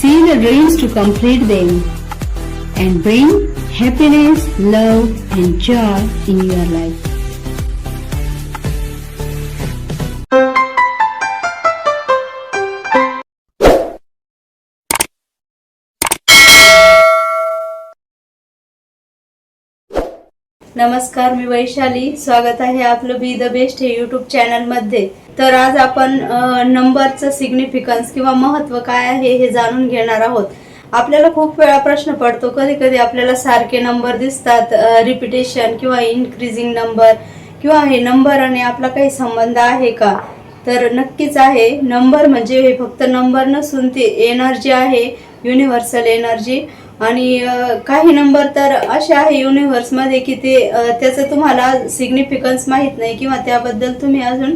see the dreams to complete them, and bring happiness, love, and joy in your life. नमस्कार मी वैशाली स्वागत आहे आपलं be the best हे YouTube चॅनलमध्ये तर आज आपण नंबरचं सिग्निफिकन्स किंवा महत्त्व काय आहे हे जाणून घेणार आहोत. आपल्याला खूप वेळा प्रश्न पडतो कधी कधी आपल्याला सारखे नंबर दिसतात रिपिटेशन किंवा इन्क्रीजिंग नंबर किंवा हे नंबर आणि आपला काही संबंध आहे का? तर नक्कीच आहे. नंबर म्हणजे हे फक्त नंबर नसून ती एनर्जी आहे युनिव्हर्सल एनर्जी आणि काही नंबर तर असे आहे युनिव्हर्समध्ये की ते त्याचं तुम्हाला सिग्निफिकन्स माहीत नाही किंवा त्याबद्दल तुम्ही अजून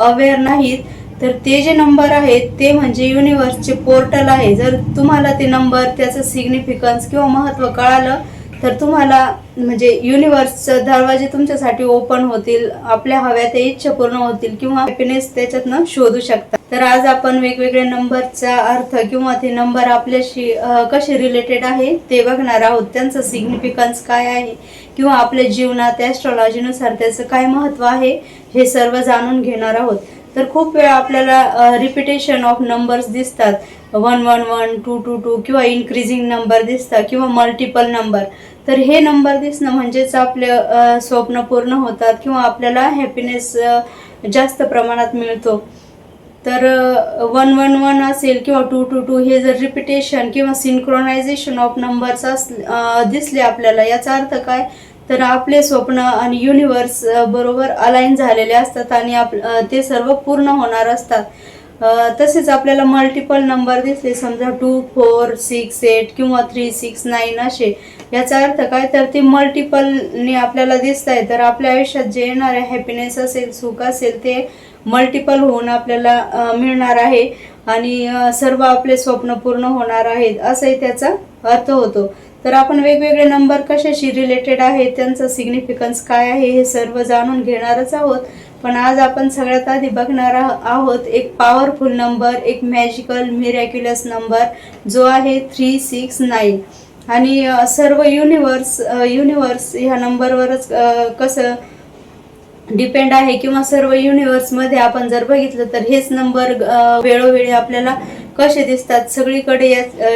अवेअर नाहीत तर ते जे नंबर आहेत ते म्हणजे युनिव्हर्सचे पोर्टल आहे. जर तुम्हाला ते नंबर त्याचं सिग्निफिकन्स किंवा महत्त्व कळालं तर तुम्हाला म्हणजे युनिव्हर्सचं दरवाजे तुमच्यासाठी ओपन होतील आपल्या हव्या त्या इच्छा पूर्ण होतील किंवा हॅपीनेस त्याच्यातनं शोधू शकता. तर आज आपण वेगवेगळ्या नंबरचा अर्थ किंवा ते नंबर आपल्याशी कसे रिलेटेड आहे ते बघणार आहोत. त्यांचं सिग्निफिकन्स काय आहे किंवा आपल्या जीवनात ॲस्ट्रॉलॉजीनुसार त्याचं काय महत्त्व आहे हे सर्व जाणून घेणार आहोत. तर खूप वेळा आपल्याला रिपिटेशन ऑफ नंबर्स दिसतात. One one one two two two किंवा इन्क्रीजिंग नंबर दिसतात किंवा मल्टिपल नंबर तर हे नंबर दिसणं म्हणजेच आपले स्वप्न पूर्ण होतात किंवा आपल्याला हॅपीनेस जास्त प्रमाणात मिळतो. तर वन वन वन असेल किंवा टू टू टू हे जर रिपिटेशन किंवा सिंक्रोनायझेशन ऑफ नंबर्स अस दिसले आपल्याला याचा अर्थ काय? तर आपले स्वप्न आणि युनिव्हर्स बरोबर अलाईन झालेले असतात आणि आप ते सर्व पूर्ण होणार असतात. तसेच आपल्याला मल्टिपल नंबर दिसले समजा टू फोर सिक्स एट किंवा थ्री सिक्स नाईन असे. याचा अर्थ काय? तर ते मल्टिपलने आपल्याला दिसत आहे तर आपल्या आयुष्यात जे येणारे हॅपीनेस असेल सुख असेल ते मल्टिपल होऊन आपल्याला मिळणार आहे आणि सर्व आपले स्वप्न पूर्ण होणार आहेत असंही त्याचा अर्थ होतो. तर आपण वेगवेगळे नंबर कशाशी रिलेटेड आहेत त्यांचं सिग्निफिकन्स काय आहे हे सर्व जाणून घेणारच आहोत. पण आज आपण सगळ्यात आधी बघणार आहोत एक पॉवरफुल नंबर एक मॅजिकल मिरॅक्युलस नंबर जो आहे थ्री सिक्स नाईन आणि सर्व युनिवर्स युनिवर्स ह्या नंबरवरच कसं डिपेंड आहे किंवा सर्व युनिव्हर्समध्ये आपण जर बघितलं तर हेच नंबर वेळोवेळी आपल्याला कसे दिसतात? सगळीकडे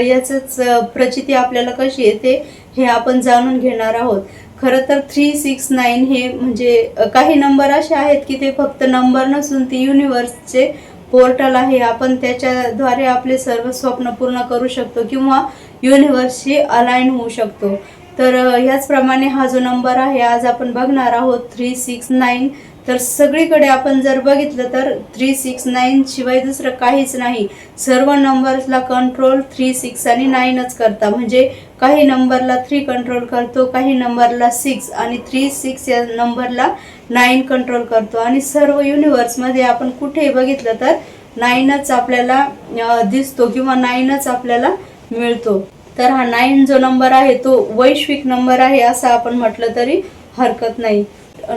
याचंच प्रचिती आपल्याला कशी येते हे आपण जाणून घेणार आहोत. खरं तर थ्री सिक्स नाईन हे म्हणजे काही नंबर असे आहेत की ते फक्त नंबर नसून ते युनिव्हर्सचे पोर्टल आहे. आपण त्याच्याद्वारे आपले सर्व स्वप्न पूर्ण करू शकतो किंवा युनिव्हर्सशी अलाईन होऊ शकतो. तर ह्याचप्रमाणे हा जो नंबर आहे आज आपण बघणार आहोत थ्री सिक्स नाईन तर सगळीकडे आपण जर बघितलं तर थ्री सिक्स नाईन शिवाय दुसरं काहीच नाही. सर्व नंबर्सला कंट्रोल थ्री सिक्स आणि नाईनच करता. म्हणजे काही नंबरला थ्री कंट्रोल करतो काही नंबरला सिक्स आणि थ्री सिक्स या नंबरला नाईन कंट्रोल करतो. आणि सर्व युनिवर्समध्ये आपण कुठेही बघितलं तर नाईनच आपल्याला दिसतो किंवा नाईनच आपल्याला मिळतो. तर हा नाईन जो नंबर आहे तो वैश्विक नंबर आहे असं आपण म्हटलं तरी हरकत नाही.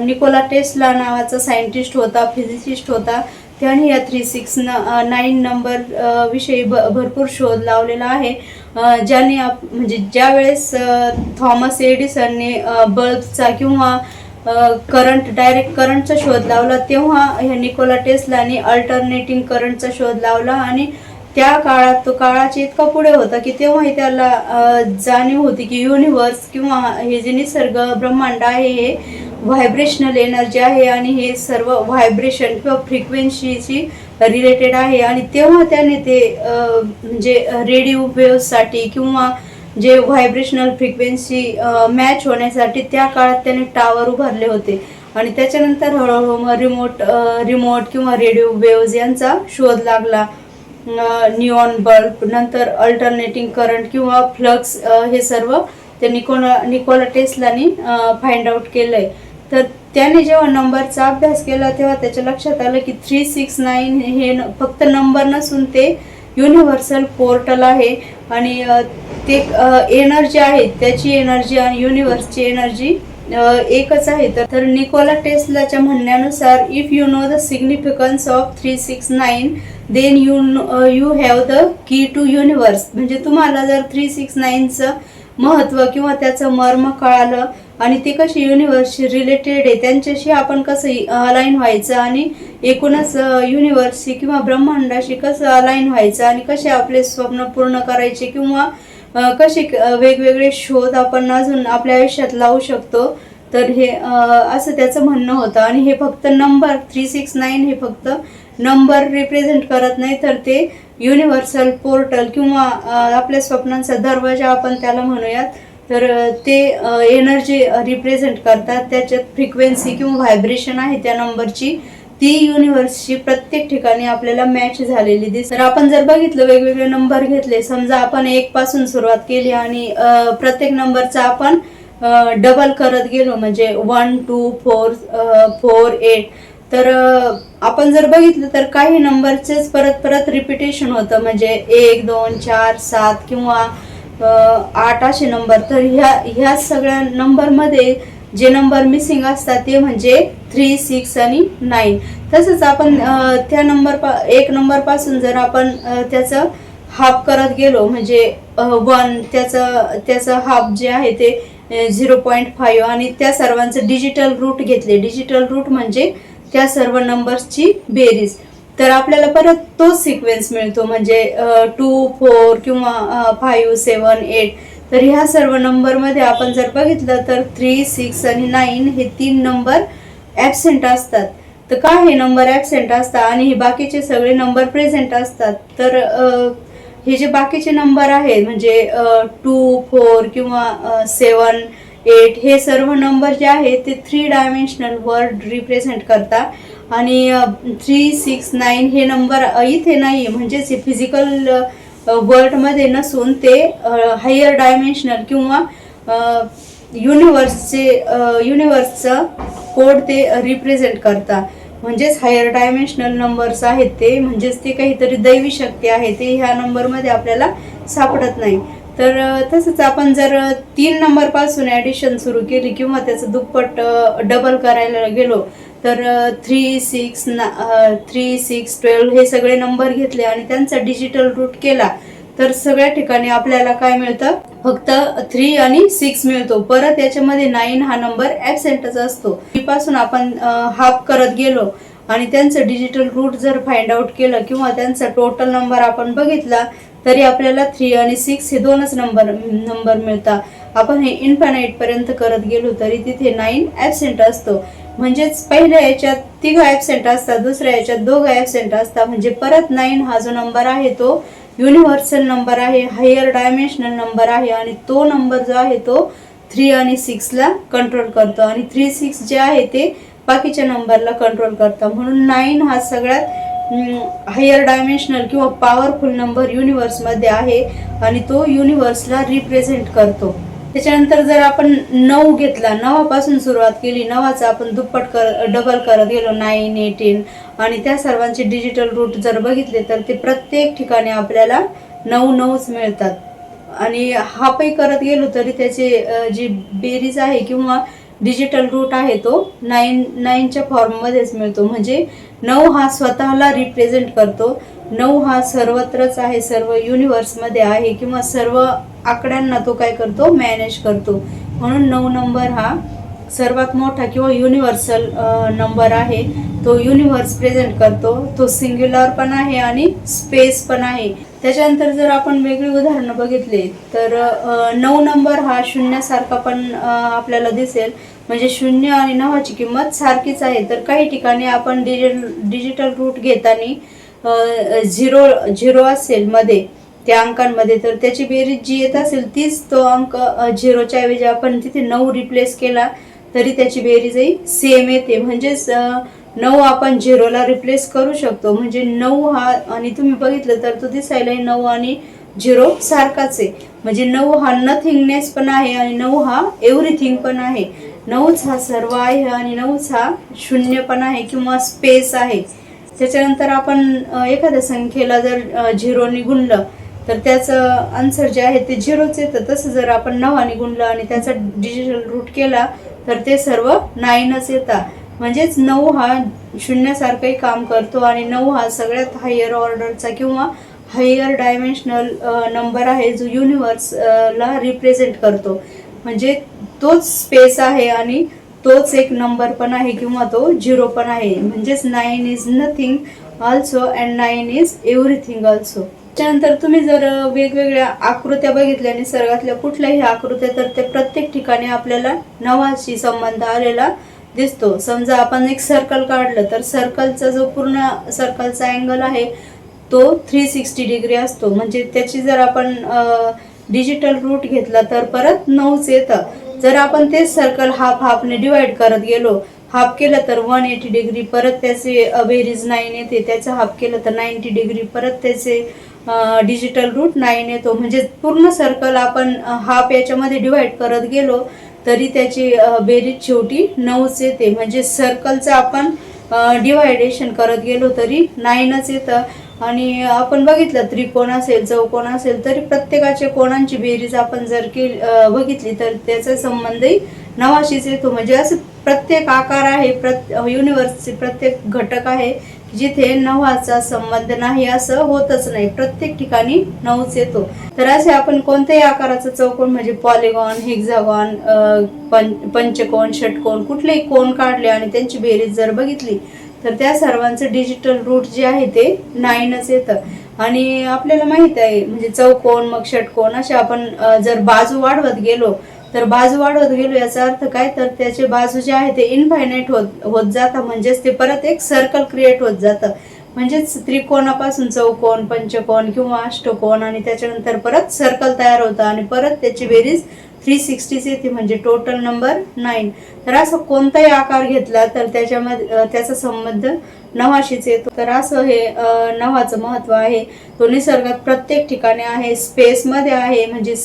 निकोला टेस्ला नावाचा सायंटिस्ट होता फिजिसिस्ट होता. त्याने या थ्री सिक्स नाईन नंबर विषयी भ भरपूर शोध लावलेला आहे. ज्याने आप म्हणजे ज्या वेळेस थॉमस एडिसनने बल्बचा किंवा करंट डायरेक्ट करंटचा शोध लावला तेव्हा ह्या निकोला टेस्लाने अल्टरनेटिंग करंटचा शोध लावला आणि त्या काळात तो काळाची इतका पुढे होता की तेव्हाही त्याला जाणीव होती की युनिव्हर्स किंवा हे जे निसर्ग ब्रह्मांड आहे हे व्हायब्रेशनल एनर्जी आहे आणि हे सर्व व्हायब्रेशन किंवा फ्रिक्वेन्सीशी रिलेटेड आहे. आणि तेव्हा त्याने ते म्हणजे रेडिओ वेव्हसाठी किंवा जे व्हायब्रेशनल फ्रिक्वेन्सी मॅच होण्यासाठी त्या काळात त्याने टावर उभारले होते. आणि त्याच्यानंतर हळूहळू मग रिमोट रिमोट किंवा रेडिओ वेव्ज यांचा शोध लागला. निऑन बल्ब नंतर अल्टरनेटिंग करंट किंवा फ्लक्स हे सर्व ते निकोला निकोला टेस्लानी फाइंड आउट केलं आहे तर त्याने जेव्हा नंबरचा अभ्यास केला तेव्हा त्याच्या लक्षात आलं की थ्री सिक्स नाईन हे न- फक्त नंबर नसून ते युनिव्हर्सल पोर्टल आहे आणि ते एनर्जी आहे. त्याची एनर्जी आणि युनिव्हर्सची एनर्जी एकच आहे. तर तर निकोला टेस्लाच्या म्हणण्यानुसार if you know the significance of three six nine then you you have the key to universe म्हणजे तुम्हाला जर थ्री सिक्स नाईनचं महत्त्व किंवा त्याचं मर्म कळालं आणि ते कशी युनिवर्सशी रिलेटेड आहे त्यांच्याशी आपण कसं अलाईन व्हायचं आणि एकूणच uh, युनिवर्सशी किंवा ब्रह्मांडाशी कसं अलाईन व्हायचं आणि कसे आपले स्वप्न पूर्ण करायचे किंवा uh, कसे uh, वेगवेगळे शोध आपण अजून आपल्या आयुष्यात लावू शकतो तर हे असं त्याचं म्हणणं होतं. आणि हे फक्त नंबर थ्री सिक्स नाईन हे फक्त नंबर रिप्रेझेंट करत नाही तर ते युनिव्हर्सल पोर्टल किंवा आपल्या स्वप्नांचा दरवाजा आपण त्याला म्हणूयात. तर ते एनर्जी रिप्रेझेंट करतात. त्याच्यात फ्रिक्वेन्सी किंवा व्हायब्रेशन आहे त्या नंबरची. ती युनिव्हर्सची प्रत्येक ठिकाणी आपल्याला मॅच झालेली दिसते. तर आपण जर बघितलं वेगवेगळे नंबर घेतले. समजा आपण एक पासून सुरुवात केली आणि प्रत्येक नंबरचा आपण डबल करत गेलो. म्हणजे one two four four eight तर आपण जर बघितलं तर काही नंबरचेच परत परत रिपिटेशन होतं. म्हणजे एक दोन चार सात किंवा आठ असे नंबर. तर ह्या ह्या सगळ्या नंबरमध्ये जे नंबर मिसिंग असतात ते म्हणजे थ्री सिक्स आणि नाईन तसंच आपण त्या नंबर पा एक नंबरपासून जर आपण त्याचं हाफ करत गेलो म्हणजे वन त्याचं त्याचं हाफ जे आहे ते झिरो पॉईंट फाईव्ह आणि त्या सर्वांचं डिजिटल रूट घेतले. डिजिटल रूट म्हणजे त्या सर्व नंबर्सची बेरीज. तर आपल्याला परत तोच सिक्वेन्स मिळतो म्हणजे टू फोर किंवा फाईव्ह सेवन एट तर ह्या सर्व नंबरमध्ये आपण जर बघितलं तर थ्री सिक्स आणि नाईन हे तीन नंबर ॲबसेंट असतात. तर का हे नंबर ॲबसेंट असतात आणि हे बाकीचे सगळे नंबर प्रेझेंट असतात? तर हे जे बाकीचे नंबर आहेत म्हणजे टू फोर किंवा सेवन एट हे सर्व नंबर जे आहेत ते थ्री डायमेन्शनल वर्ड रिप्रेझेंट करतात. आणि थ्री सिक्स नाईन हे नंबर इथे नाही म्हणजेच हे फिजिकल वर्ल्डमध्ये नसून ते हायर डायमेन्शनल किंवा युनिवर्सचे युनिवर्सचं कोड ते रिप्रेझेंट करतात. म्हणजेच हायर डायमेन्शनल नंबर्स आहेत ते. म्हणजेच ते काहीतरी दैवी शक्ती आहे ते ह्या नंबरमध्ये आपल्याला सापडत नाही. तर तसंच आपण जर तीन नंबरपासून ॲडिशन सुरू केली किंवा त्याचं दुप्पट डबल करायला गेलो तर थ्री सिक्स ना थ्री सिक्स ट्वेल्व हे सगळे नंबर घेतले आणि त्यांचा डिजिटल रूट केला तर सगळ्या ठिकाणी आपल्याला काय मिळतं? फक्त थ्री आणि सिक्स मिळतो. परत याच्यामध्ये नाईन हा नंबर ॲबसेंटच असतो. पासून आपण हाफ करत गेलो आणि त्यांचं डिजिटल रूट जर फाइंड आउट केलं किंवा त्यांचा टोटल नंबर आपण बघितला तरी आपल्याला थ्री आणि सिक्स हे दोनच नंबर नंबर मिळतात आपण हे इन्फानाईट पर्यंत करत गेलो तरी तिथे नाईन ॲबसेंट असतो. म्हणजेच पहिल्या याच्यात तिघं ॲबसेंट असतात दुसऱ्या याच्यात दोघं ॲबसेंट असतात. म्हणजे परत नाईन हा जो नंबर आहे तो युनिव्हर्सल नंबर आहे हायर डायमेन्शनल नंबर आहे आणि तो नंबर जो आहे तो थ्री आणि सिक्सला कंट्रोल करतो. आणि थ्री सिक्स जे आहे ते बाकीच्या नंबरला कंट्रोल करतं. म्हणून नाईन हा सगळ्यात हायर डायमेन्शनल किंवा पॉवरफुल नंबर युनिव्हर्समध्ये आहे आणि तो युनिव्हर्सला रिप्रेझेंट करतो. त्याच्यानंतर जर आपण नऊ घेतला नवापासून सुरुवात केली नवाचा आपण दुप्पट कर डबल करत गेलो नाईन एटीन आणि त्या सर्वांचे डिजिटल रूट जर बघितले तर ते प्रत्येक ठिकाणी आपल्याला नऊ नऊच मिळतात. आणि हापही करत गेलो तरी त्याचे जी बेरीज आहे किंवा डिजिटल रूट आहे तो. नाईन नाईनच्या फॉर्ममध्येच मिळतो. म्हणजे नऊ हा स्वतःला रिप्रेझेंट करतो. नऊ हा सर्वत्रच आहे सर्व युनिव्हर्समध्ये आहे किंवा सर्व आकड्यांना तो काय करतो? मॅनेज करतो. म्हणून नऊ नंबर हा सर्वात मोठा किंवा युनिव्हर्सल नंबर आहे. तो युनिव्हर्स प्रेझेंट करतो. तो सिंग्युलर पण आहे आणि स्पेस पण आहे. त्याच्यानंतर जर आपण वेगळी उदाहरणं बघितली तर नऊ नंबर हा शून्यासारखा पण आपल्याला दिसेल. म्हणजे शून्य आणि नवाची किंमत सारखीच आहे. तर काही ठिकाणी आपण डिजिटल डिजिटल रूट घेताना झिरो झिरो असेल मध्ये त्या अंकांमध्ये. तर त्याची बेरीज जी येत असेल तीच तो अंक झिरोच्या ऐवजी आपण तिथे नऊ रिप्लेस केला तरी त्याची बेरीजही सेम येते. म्हणजेच नऊ आपण झिरोला रिप्लेस करू शकतो. म्हणजे नऊ हा आणि तुम्ही बघितलं तर तो दिसायला नऊ आणि झिरो सारखाच आहे. म्हणजे नऊ हा नथिंगनेस पण आहे आणि नऊ हा एव्हरीथिंग पण आहे. नऊच हा सर्व आहे आणि नऊच हा शून्य पण आहे किंवा स्पेस आहे. त्याच्यानंतर आपण एखाद्या संख्येला जर झिरो निगुणलं गुणलं तर त्याचं आन्सर जे आहे ते झिरोच येतं तसं जर आपण नवा गुणलं आणि त्याचा डिजिटल रूट केला तर ते सर्व नाईनच येतात. म्हणजेच नऊ हा शून्यासारखंही काम करतो आणि नऊ हा सगळ्यात हायर ऑर्डरचा किंवा हायर डायमेन्शनल नंबर आहे जो युनिवर्सला रिप्रेझेंट करतो. म्हणजे तोच स्पेस आहे आणि तोच एक नंबर पण आहे किंवा तो झिरो पण आहे. म्हणजेच nine is nothing also and nine is everything also त्यानंतर तुम्ही जर वेगवेगळ्या आकृत्या बघितल्या निसर्गातल्या कुठल्याही आकृत्या तर ते प्रत्येक ठिकाणी आपल्याला नवाशी संबंध आलेला दिसतो. समजा आपण एक सर्कल काढलं तर सर्कलचा जो पूर्ण सर्कलचा अँगल आहे तो थ्री सिक्स्टी डिग्री असतो. म्हणजे त्याची जर आपण डिजिटल रूट घेतला तर परत नऊच येतं. जर आपण तेच सर्कल हाफ हाफने डिवाइड करत गेलो हाफ केलं तर वन एटी डिग्री परत त्याचे बेरीज नाईन येते. त्याचं हाफ केलं तर नाईन्टी डिग्री परत त्याचे डिजिटल रूट नाईन येतो. म्हणजे पूर्ण सर्कल आपण हाफ याच्यामध्ये डिवाइड करत गेलो तरी त्याची बेरीज शेवटी नऊच येते म्हणजे सर्कलचं आपण डिवायडेशन करत गेलो तरी नाईनच येतं. आणि आपण बघितलं त्रिकोण असेल चौकोन असेल तरी प्रत्येकाचे कोणांची बेरीज आपण जर केली बघितली तर त्याचा संबंधही नवाशीच येतो. म्हणजे असं प्रत्येक आकार आहे प्रत युनिवर्सचे प्रत्येक घटक आहे जिथे नवाचा संबंध नाही असं होतच नाही. प्रत्येक ठिकाणी नऊच येतो. तर असे आपण कोणत्याही आकाराचा चौकोन म्हणजे पॉलिगॉन हेक्झागॉन पंचकोन षटकोन कुठलेही कोण काढले आणि त्यांची बेरीज जर बघितली तर त्या सर्वांचं डिजिटल रूट जे आहे ते नाईनच येतं. आणि आपल्याला माहीत आहे म्हणजे चौकोन मग षटकोन असे आपण जर बाजू वाढवत गेलो तर बाजू वाढवत गेलो याचा अर्थ काय? तर त्याचे बाजू जे आहे ते इनफायनाईट होत होत जातं. म्हणजेच ते परत एक सर्कल क्रिएट होत जातं. म्हणजेच त्रिकोणापासून चौकोन पंचकोन किंवा अष्टकोन आणि त्याच्यानंतर परत सर्कल तयार होतं आणि परत त्याची बेरीज थ्री सिक्स्टीच येते म्हणजे टोटल नंबर नाईन तर असं कोणताही आकार घेतला तर त्याच्यामध्ये त्याचा संबंध नवाशीच येतो. तर असं हे नवाचं महत्त्व आहे. तो निसर्गात प्रत्येक ठिकाणी आहे. स्पेसमध्ये आहे. म्हणजे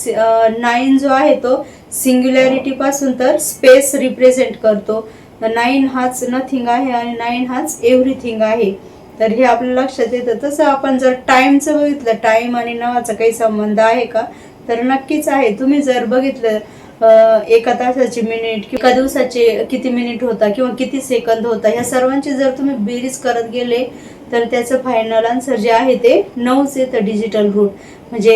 नाईन जो आहे तो सिंग्युलॅरिटी पासून तर स्पेस रिप्रेझेंट करतो. नाईन हाच नथिंग आहे आणि नाईन हाच एव्हरीथिंग आहे. तर हे आपल्या लक्षात येतं. तसं आपण जर टाईमचं बघितलं टाइम आणि नावाचा काही संबंध आहे का? तर नक्कीच आहे. तुम्ही जर बघितलं एका तासाची मिनिट किंवा एका दिवसाचे किती मिनिट होता किंवा किती सेकंद होता ह्या सर्वांची जर तुम्ही बेरीज करत गेले तर त्याचं फायनल आन्सर जे आहे ते नऊच येतं डिजिटल रूट म्हणजे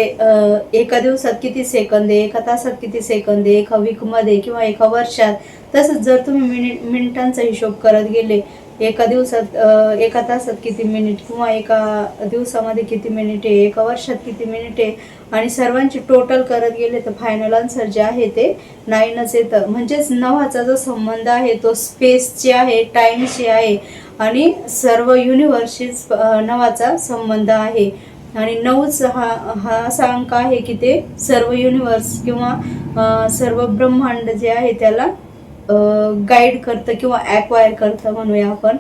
एका दिवसात किती सेकंद आहे एका तासात किती सेकंद आहे एका वीकमध्ये किंवा एका वर्षात तसंच जर तुम्ही मिनिट मिनिटांचा हिशोब करत गेले एका दिवसात एका तासात किती मिनिट किंवा एका दिवसामध्ये किती मिनिट आहे एका वर्षात किती मिनिट आहे आणि सर्वांची टोटल करत गेले तर फायनल आन्सर जे आहे ते नाईनच येतं. म्हणजेच नवाचा जो संबंध आहे तो स्पेसची आहे टाईमशी आहे आणि सर्व युनिव्हर्सशी नवाचा संबंध आहे. आणि नऊच हा हा असा अंक आहे की ते सर्व युनिव्हर्स किंवा सर्व ब्रह्मांड जे आहे त्याला गाईड करतं किंवा ॲक्वायर करतं म्हणूया आपण.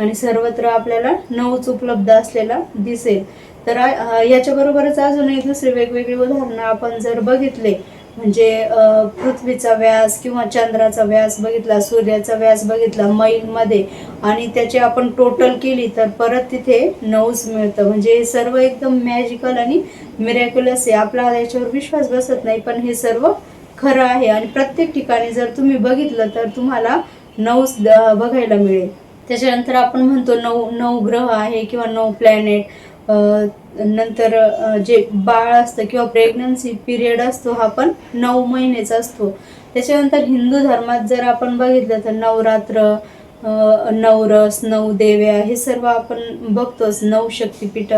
आणि सर्वत्र आपल्याला नऊच उपलब्ध असलेला दिसेल. तर याच्याबरोबरच अजूनही दुसरे वेगवेगळी उदाहरणं आपण जर बघितले म्हणजे पृथ्वीचा व्यास किंवा चंद्राचा व्यास बघितला सूर्याचा व्यास बघितला मैलमध्ये आणि त्याची आपण टोटल केली तर परत तिथे नऊच मिळतं. म्हणजे हे सर्व एकदम मॅजिकल आणि मिरॅक्युलस आहे. आपला याच्यावर विश्वास बसत नाही पण हे सर्व खरं आहे आणि प्रत्येक ठिकाणी जर तुम्ही बघितलं तर तुम्हाला नऊ द- बघायला मिळेल. त्याच्यानंतर आपण म्हणतो नऊ नऊ ग्रह आहे किंवा नऊ प्लॅनेट नंतर जे बाळ असतं किंवा प्रेग्नन्सी पिरियड असतो हा पण नऊ महिनेचा असतो. त्याच्यानंतर हिंदू धर्मात जर आपण बघितलं तर नवरात्र नवरस नऊ देव्या हे सर्व आपण बघतोच. नऊ शक्तिपीठ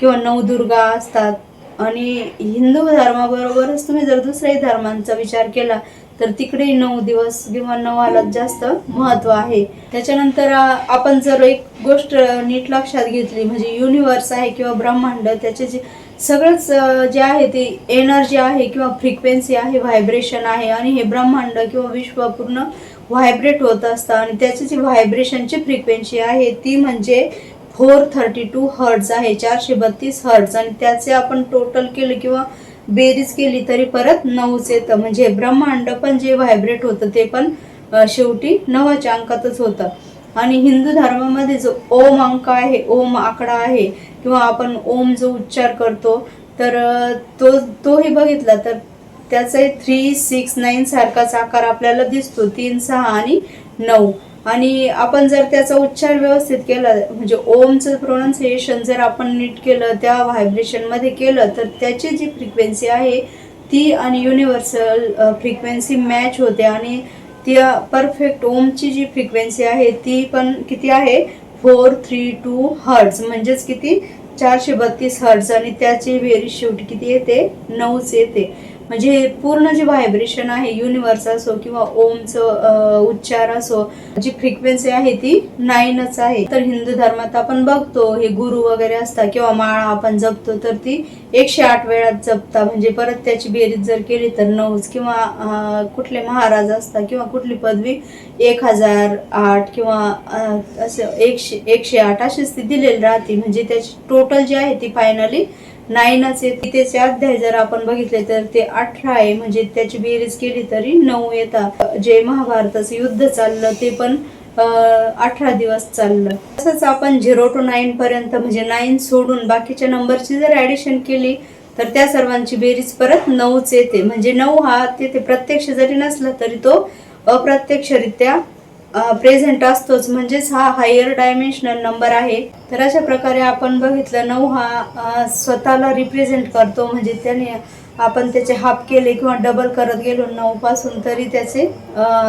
किंवा नवदुर्गा असतात. आणि हिंदू धर्माबरोबरच तुम्ही जर दुसऱ्याही धर्मांचा विचार केला तर तिकडे नऊ दिवस किंवा नवाला जास्त महत्त्व आहे. त्याच्यानंतर आपण जर एक गोष्ट नीट लक्षात घेतली म्हणजे युनिव्हर्स आहे किंवा ब्रह्मांड त्याचे जे सगळंच जे आहे ते एनर्जी आहे किंवा फ्रिक्वेन्सी आहे व्हायब्रेशन आहे आणि हे ब्रह्मांड किंवा विश्व पूर्ण व्हायब्रेट होत असतं आणि त्याची जी व्हायब्रेशनची फ्रिक्वेन्सी आहे ती म्हणजे फोर थर्टी टू हर्ड्स आहे चारशे बत्तीस हर्ड्स आणि त्याचे आपण टोटल केलं किंवा बेरीज केली तरी परत नऊच येतं. म्हणजे ब्रह्मांड पण जे व्हायब्रेट होतं ते पण शेवटी नवाच्या अंकातच होतं. आणि हिंदू धर्मामध्ये जो ओम अंक आहे ओम आकडा आहे किंवा आपण ओम जो उच्चार करतो तर तो तोही बघितला तर त्याचा थ्री सिक्स नाईन सारखाच आकार आपल्याला दिसतो. तीन सहा आणि नऊ. आणि आपण जर त्याचा उच्चार व्यवस्थित केला म्हणजे ओमचं प्रोनाऊन्सिएशन जर आपण नीट केलं त्या व्हायब्रेशनमध्ये केलं तर त्याची जी फ्रिक्वेन्सी आहे ती आणि युनिव्हर्सल फ्रिक्वेन्सी मॅच होते. आणि त्या परफेक्ट ओमची जी फ्रिक्वेन्सी आहे ती पण किती आहे? फोर थ्री टू हर्ट्स म्हणजेच किती? चारशे बत्तीस हर्ट्स आणि त्याची बेरीज शेवटी किती येते? नऊच येते. म्हणजे पूर्ण जे व्हायब्रेशन आहे युनिव्हर्स असो किंवा ओमचं उच्चार असो जी फ्रिक्वेन्सी आहे ती नाईनच आहे. तर हिंदू धर्मात आपण बघतो हे गुरु वगैरे असतात किंवा माळा आपण जपतो तर ती एकशे आठ वेळात जपता म्हणजे परत त्याची बेरीज जर केली तर नऊच किंवा कुठले महाराज असतात किंवा कुठली पदवी एक हजार आठ किंवा असं एकशे एकशे आठ अशीच ती दिलेली राहते. म्हणजे त्याची टोटल जी आहे ती फायनली नाईनच येते तिथेचे अध्याय जर आपण बघितले तर ते अठरा आहे. म्हणजे त्याची बेरीज केली तरी नऊ येतात. जे महाभारताचं युद्ध चाललं ते पण अठरा दिवस चाललं. तसंच आपण झिरो टू नाईन पर्यंत म्हणजे नाईन सोडून बाकीच्या नंबरची जर ऍडिशन केली तर त्या सर्वांची बेरीज परत नऊच येते. म्हणजे नऊ हा तिथे प्रत्यक्ष जरी नसला तरी तो अप्रत्यक्षरित्या प्रेझेंट असतोच. म्हणजेच हा हायर डायमेन्शनल नंबर आहे. तर अशा प्रकारे आपण बघितलं नऊ हा स्वतःला रिप्रेझेंट करतो. म्हणजे त्याने आपण त्याचे हाफ केले किंवा डबल करत गेलो नऊपासून तरी त्याचे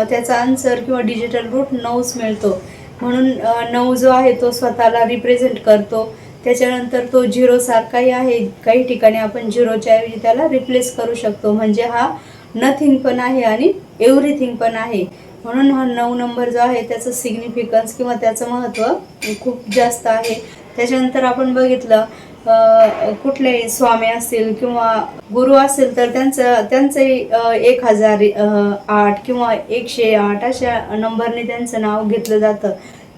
त्याचा आन्सर किंवा डिजिटल रूट नऊच मिळतो. म्हणून नऊ जो आहे तो स्वतःला रिप्रेझेंट करतो. त्याच्यानंतर तो झिरोसारखाही आहे. काही ठिकाणी आपण झिरोच्या ऐवजी त्याला रिप्लेस करू शकतो. म्हणजे हा नथिंग पण आहे आणि एव्हरीथिंग पण आहे. म्हणून हा नऊ नंबर जो आहे त्याचं सिग्निफिकन्स किंवा त्याचं महत्त्व खूप जास्त आहे. त्याच्यानंतर आपण बघितलं कुठले स्वामी असतील किंवा गुरु असेल तर त्यांचं त्यांचंही एक हजार आठ किंवा एकशे आठ अशा नंबरने त्यांचं नाव घेतलं जातं.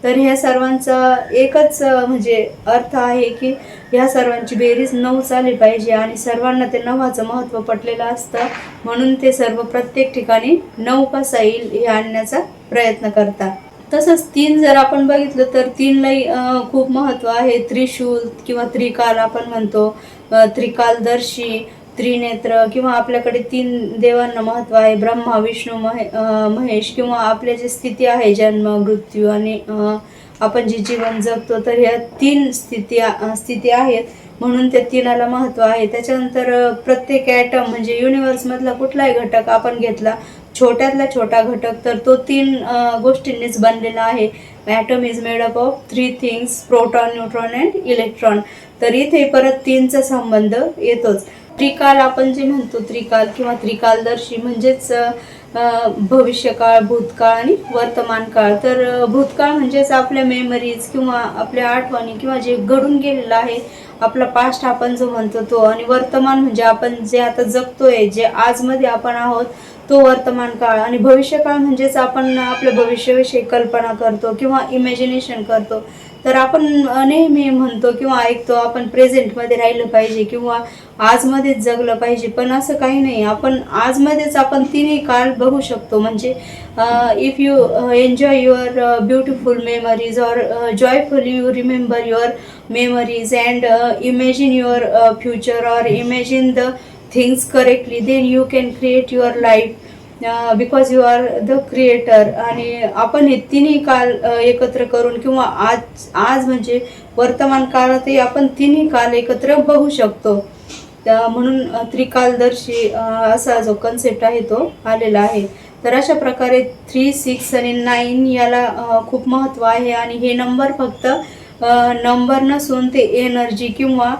तर ह्या सर्वांचा एकच म्हणजे अर्थ आहे की ह्या सर्वांची बेरीज नऊ चालली पाहिजे आणि सर्वांना ते नवाचं महत्त्व पटलेलं असतं. म्हणून ते सर्व प्रत्येक ठिकाणी नऊ कसा येईल हे आणण्याचा प्रयत्न करतात. तसंच तीन जर आपण बघितलं तर तीनलाही खूप महत्त्व आहे. त्रिशूल किंवा त्रिकाल आपण म्हणतो. त्रिकालदर्शी त्रिनेत्र किंवा आपल्याकडे तीन देवांना महत्त्व आहे. ब्रह्मा विष्णू महे महेश किंवा आपल्या जे स्थिती आहे जन्म मृत्यू आणि आपण जे जीवन जगतो तर ह्या तीन स्थिती स्थिती आहेत. म्हणून त्या तीनाला महत्त्व आहे. त्याच्यानंतर प्रत्येक ॲटम म्हणजे युनिव्हर्समधला कुठलाही घटक आपण घेतला छोट्यातला छोटा घटक तर तो तीन गोष्टींनीच बनलेला आहे. Atom is made up of three things proton neutron and electron तर इथे परत तीनचा संबंध येतोच. त्रिकाल आपण जे म्हणतो त्रिकाल किंवा त्रिकालदर्शी म्हणजेच भविष्यकाळ भूतकाळ आणि वर्तमान काळ तर भूतकाळ म्हणजेच आपल्या मेमरीज किंवा आपल्या आठवणी किंवा जे घडून गेलेलं आहे आपला पास्ट आपण जो म्हणतो तो. आणि वर्तमान म्हणजे आपण जे आता जगतोय जे आजमध्ये आपण आहोत तो वर्तमान काळ आणि भविष्यकाळ म्हणजेच आपण आपल्या भविष्याविषयी कल्पना करतो किंवा इमॅजिनेशन करतो. तर आपण नेहमी म्हणतो किंवा ऐकतो आपण प्रेझेंटमध्ये राहिलं पाहिजे किंवा आजमध्येच जगलं पाहिजे. पण असं काही नाही. आपण आजमध्येच आपण तिन्ही काळ बघू शकतो. म्हणजे if you enjoy your beautiful memories or joyful you remember your memories and uh, your future or imagine the things correctly then you can create your life because you are the creator आणि आपण हे तिन्ही काल एकत्र करून किंवा आज आज म्हणजे वर्तमान काळातही आपण तिन्ही काल एकत्र बघू शकतो. म्हणून त्रिकालदर्शी असा जो कन्सेप्ट आहे तो आलेला आहे. तर अशा प्रकारे थ्री सिक्स आणि नाईन याला खूप महत्त्व आहे. आणि हे नंबर फक्त नंबर नसून ते एनर्जी किंवा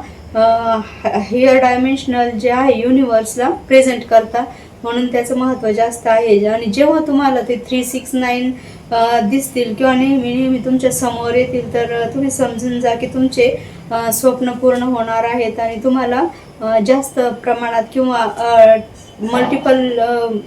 हेअर डायमेन्शनल जे आहे युनिवर्सला प्रेझेंट करतात. म्हणून त्याचं महत्त्व जास्त आहे. आणि जेव्हा तुम्हाला ते थ्री सिक्स नाईन दिसतील किंवा नेहमी नेहमी तुमच्यासमोर येतील तर तुम्ही समजून जा की तुमचे स्वप्न पूर्ण होणार आहेत. आणि तुम्हाला जास्त प्रमाणात किंवा मल्टिपल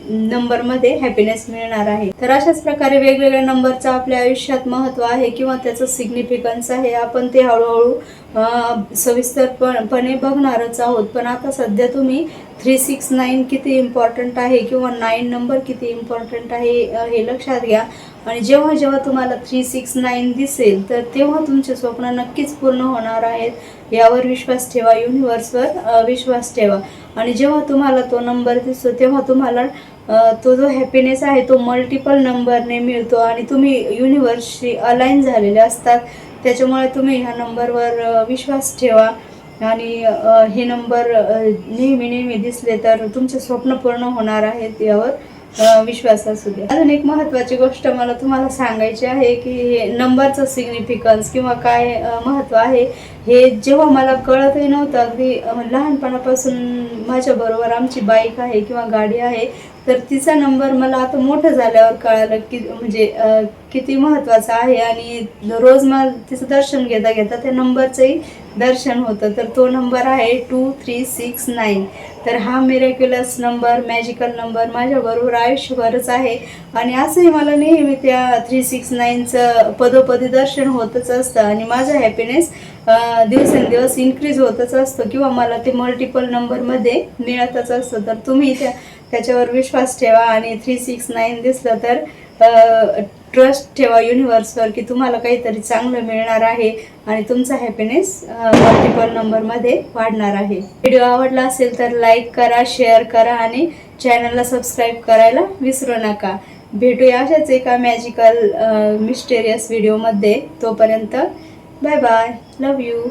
नंबरमध्ये हॅपीनेस मिळणार आहे. तर अशाच प्रकारे वेगवेगळ्या नंबरचं आपल्या आयुष्यात महत्त्व आहे किंवा त्याचं सिग्निफिकन्स आहे. आपण ते हळूहळू सविस्तरपणे बघणारच आहोत. पण आता सध्या तुम्ही थ्री सिक्स नाईन किती इम्पॉर्टंट आहे किंवा नाईन नंबर किती इम्पॉर्टंट आहे हे लक्षात घ्या. आणि जेव्हा जेव्हा तुम्हाला थ्री सिक्स नाईन दिसेल तर तेव्हा तुमचे स्वप्न नक्कीच पूर्ण होणार आहेत. यावर विश्वास ठेवा युनिवर्सवर विश्वास ठेवा. आणि जेव्हा तुम्हाला तो नंबर दिसतो तेव्हा तुम्हाला तो जो हॅपीनेस आहे तो मल्टिपल नंबरने मिळतो. आणि तुम्ही युनिव्हर्सशी अलाईन झालेले असतात. त्याच्यामुळे तुम्ही ह्या नंबरवर विश्वास ठेवा. आणि हे नंबर नेहमी नेहमी दिसले तर तुमचे स्वप्न पूर्ण होणार आहेत यावर विश्वास असू द्या. अजून एक महत्त्वाची गोष्ट मला तुम्हाला सांगायची आहे की हे नंबरचं सिग्निफिकन्स किंवा काय महत्त्व आहे हे जेव्हा मला कळतही नव्हतं. अगदी लहानपणापासून लहानपणापासून माझ्याबरोबर आमची बाईक आहे किंवा गाडी आहे तर तिचा नंबर मला आता मोठं झाल्यावर कळालं की म्हणजे किती महत्त्वाचा आहे. आणि रोज मला तिचं दर्शन घेता घेता त्या नंबरचंही दर्शन होतं. तर तो नंबर आहे टू थ्री सिक्स नाईन. तर हा मिरेक्युलस नंबर मॅजिकल नंबर माझ्याबरोबर आयुष्यभरच आहे. आणि असंही मला नेहमी त्या थ्री सिक्स नाईनचं पदोपदी दर्शन होतच असतं. आणि माझा हॅपीनेस दिवसेंदिवस इन्क्रीज होतच असतो. किंवा मला ते मल्टिपल नंबरमध्ये मिळतच असतं. तर तुम्ही त्या त्याच्यावर विश्वास ठेवा आणि थ्री सिक्स नाईन दिसलं तर ट्रस्ट ठेवा युनिवर्सवर की तुम्हाला काहीतरी चांगलं मिळणार आहे आणि तुमचा हॅपीनेस मल्टिपल नंबरमध्ये वाढणार आहे. व्हिडिओ आवडला असेल तर लाईक करा शेअर करा आणि चॅनलला सबस्क्राईब करायला विसरू नका. भेटूया अशाच एका मॅजिकल मिस्टेरियस व्हिडिओमध्ये तोपर्यंत बाय बाय लव यू